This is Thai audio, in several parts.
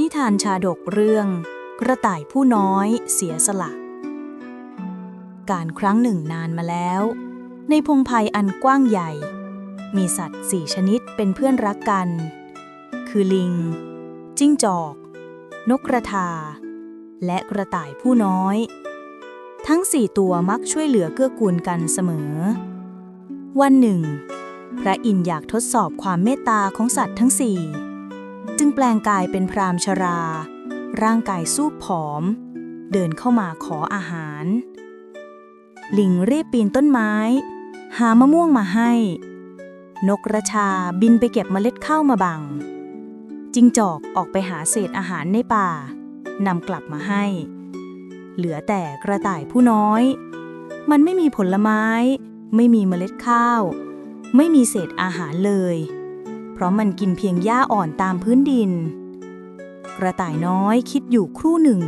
นิทานชาดกเรื่อง กระต่ายผู้น้อยเสียสละ การครั้งหนึ่งนานมาแล้ว ในพงไพ่อันกว้างใหญ่ มีสัตว์สี่ชนิดเป็นเพื่อนรักกัน คือลิง จิ้งจอก นกกระทา และกระต่ายผู้น้อย ทั้งสี่ตัวมักช่วยเหลือเกื้อกูลกันเสมอ วันหนึ่ง พระอินทร์อยากทดสอบความเมตตาของสัตว์ทั้งสี่ จึงแปลงกายเป็นพรามชรา ร่างกายสู้ผอม เดินเข้ามาขออาหาร ลิงรีบปีนต้นไม้ หามะม่วงมาให้ นกกระชาบินไปเก็บเมล็ดข้าวมาบัง จิงจอกออกไปหาเศษอาหารในป่านำกลับมาให้ เหลือแต่กระต่ายผู้น้อย มันไม่มีผลไม้ ไม่มีเมล็ดข้าว ไม่มีเศษอาหารเลย เพราะมันกินเพียงหญ้าอ่อนตามพื้นดิน กระต่ายน้อยคิดอยู่ครู่หนึ่ง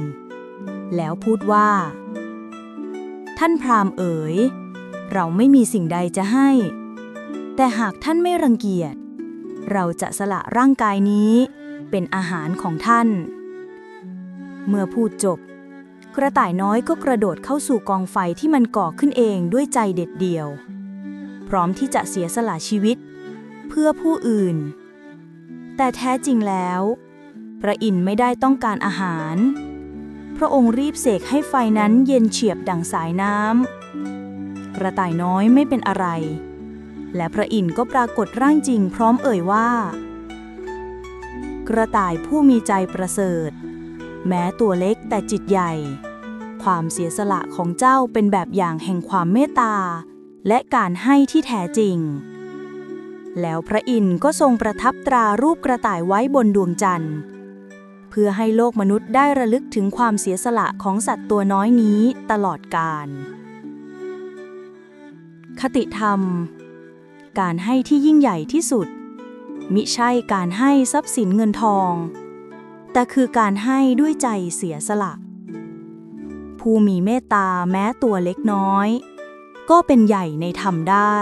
แล้วพูดว่า ท่านพราหมณ์เอ๋ย เราไม่มีสิ่งใดจะให้ แต่หากท่านไม่รังเกียจ เราจะสละร่างกายนี้เป็นอาหารของท่าน เมื่อพูดจบ กระต่ายน้อยก็กระโดดเข้าสู่กองไฟที่มันก่อขึ้นเองด้วยใจเด็ดเดี่ยว พร้อมที่จะเสียสละชีวิต เพื่อผู้อื่น แต่แท้จริงแล้ว พระอินทร์ไม่ได้ต้องการอาหาร พระองค์รีบเสกให้ไฟนั้นเย็นเฉียบดังสายน้ำกระต่ายน้อยไม่เป็นอะไร และพระอินทร์ก็ปรากฏร่างจริงพร้อมเอ่ยว่า กระต่ายผู้มีใจประเสริฐ แม้ตัวเล็กแต่จิตใหญ่ ความเสียสละของเจ้าเป็นแบบอย่างแห่งความเมตตาและการให้ที่แท้จริง แล้วพระอินทร์ก็ทรงประทับตรารูปกระต่ายไว้บนดวงจันทร์ เพื่อให้โลกมนุษย์ได้ระลึกถึงความเสียสละของสัตว์ตัวน้อยนี้ตลอดกาลคติธรรม การให้ที่ยิ่งใหญ่ที่สุด มิใช่การให้ทรัพย์สินเงินทอง แต่คือการให้ด้วยใจเสียสละ ผู้มีเมตตาแม้ตัวเล็กน้อย ก็เป็นใหญ่ในธรรมได้